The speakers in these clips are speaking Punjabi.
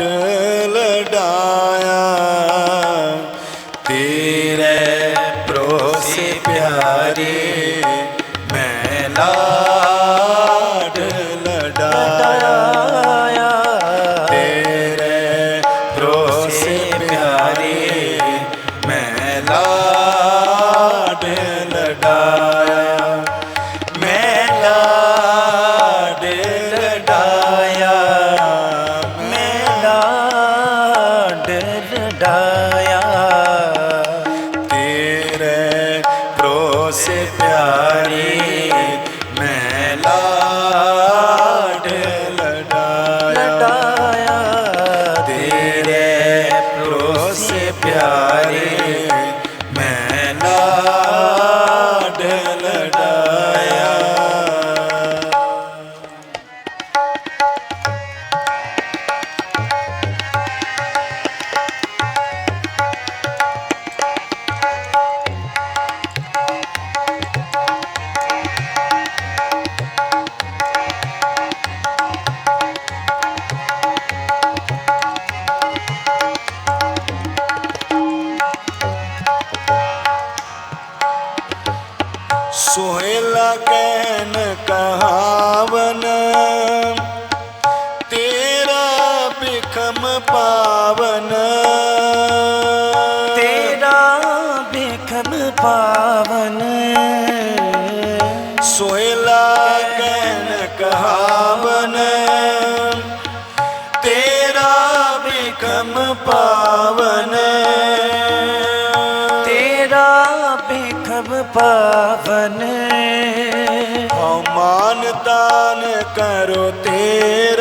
Adam. die. ਜਨਮ ਪਾਵਨ। ਤੇਰਾ ਬੇਖਮ ਪਾਵਨ। ਸੋਇਲਾ ਕਹਿਣ ਕਹਾਵਨ। ਤੇਰਾ ਬੇਖਮ ਪਾਵਨ। ਤੇਰਾ ਬੇਖਮ ਪਾਵਨ। ਹਮਾਨ ਦਾਨ ਕਰੋ ਤੇਰਾ।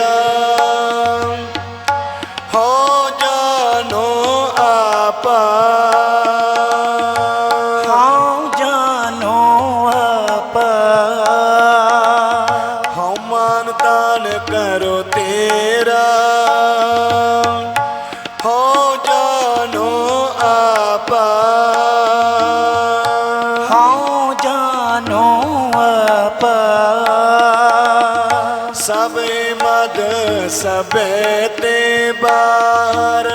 ਕਬੇ ਤੇ ਬਾਹਰ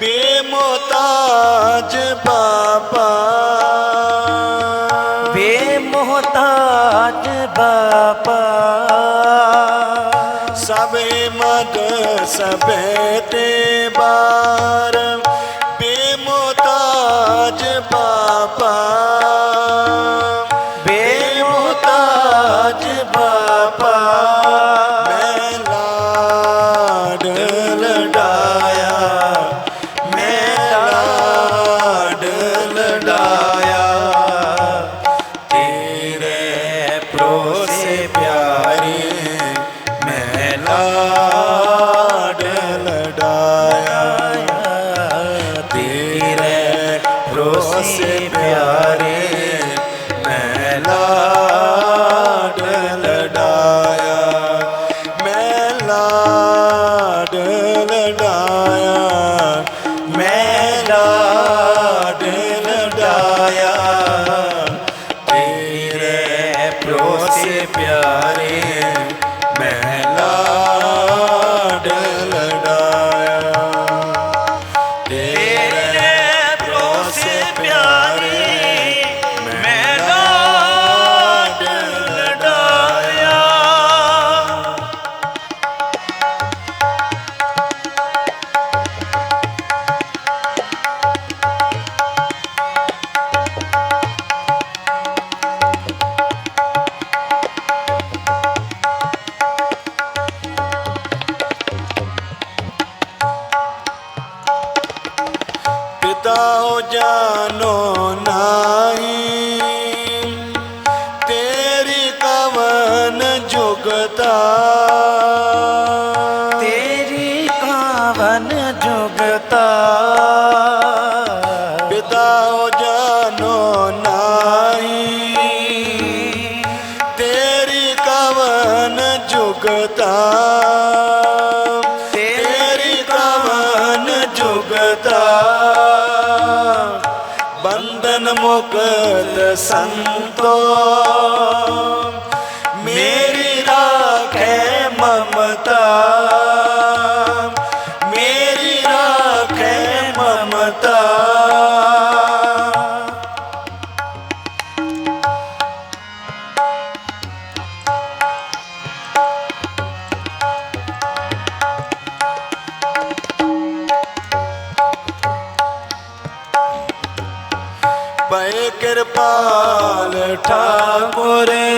ਬੇਮੋਤਾਜ ਬਾਬਾ। ਬੇਮੋਤਾਜ ਬਾਬਾ। ਸਭੇ ਮਦ ਸਭੇ ਤੇ ਬਾਹਰ ശരണനായ ਜਾਨੋ ਨਾਹੀ। ਤੇਰੀ ਕਵਨ ਜੁਗਤਾ। ਤੇਰੀ ਕਵਨ ਜਾਨੋ ਨਾਹੀ। ਤੇਰੀ ਕਵਨ ਜੁਗਤਾ। ਜੁਗਤਾ। ਮੁਕਤ ਸੰਤੋ। ਪਾਲ ਠਾਕੁਰੇ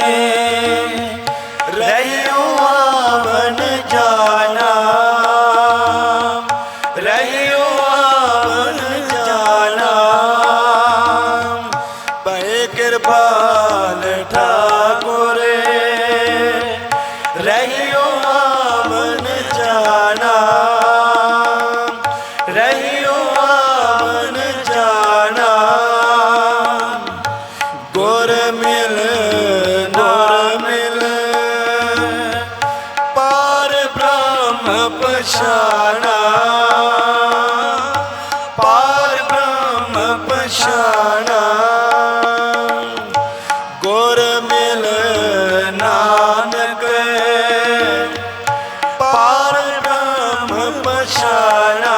ਪਛਾਣਾ।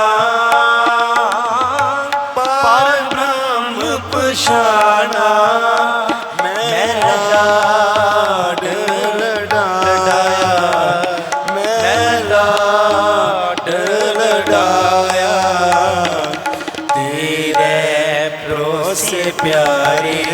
ਪਰ ਨਾਮ ਪਛਾਣਾ। ਮੈਂ ਲਾਡ ਲੜਾਇਆ। ਮੈਂ ਲਾਡ ਲੜਾਇਆ। ਤੇਰੇ ਪਰੋਸੇ ਪਿਆਰੇ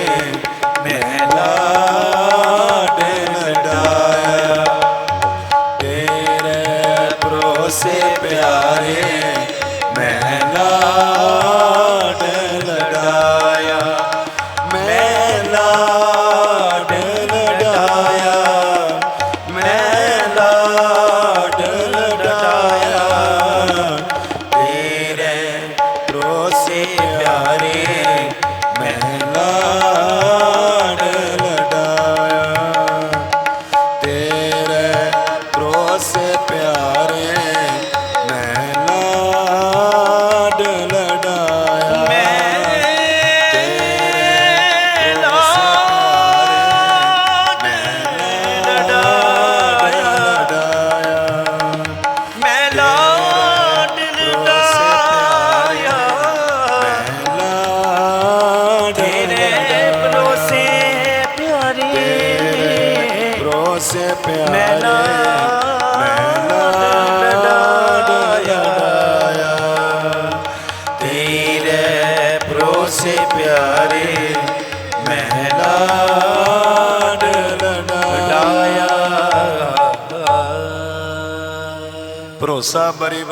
ਭਰੋਸਾ ਬੜੀ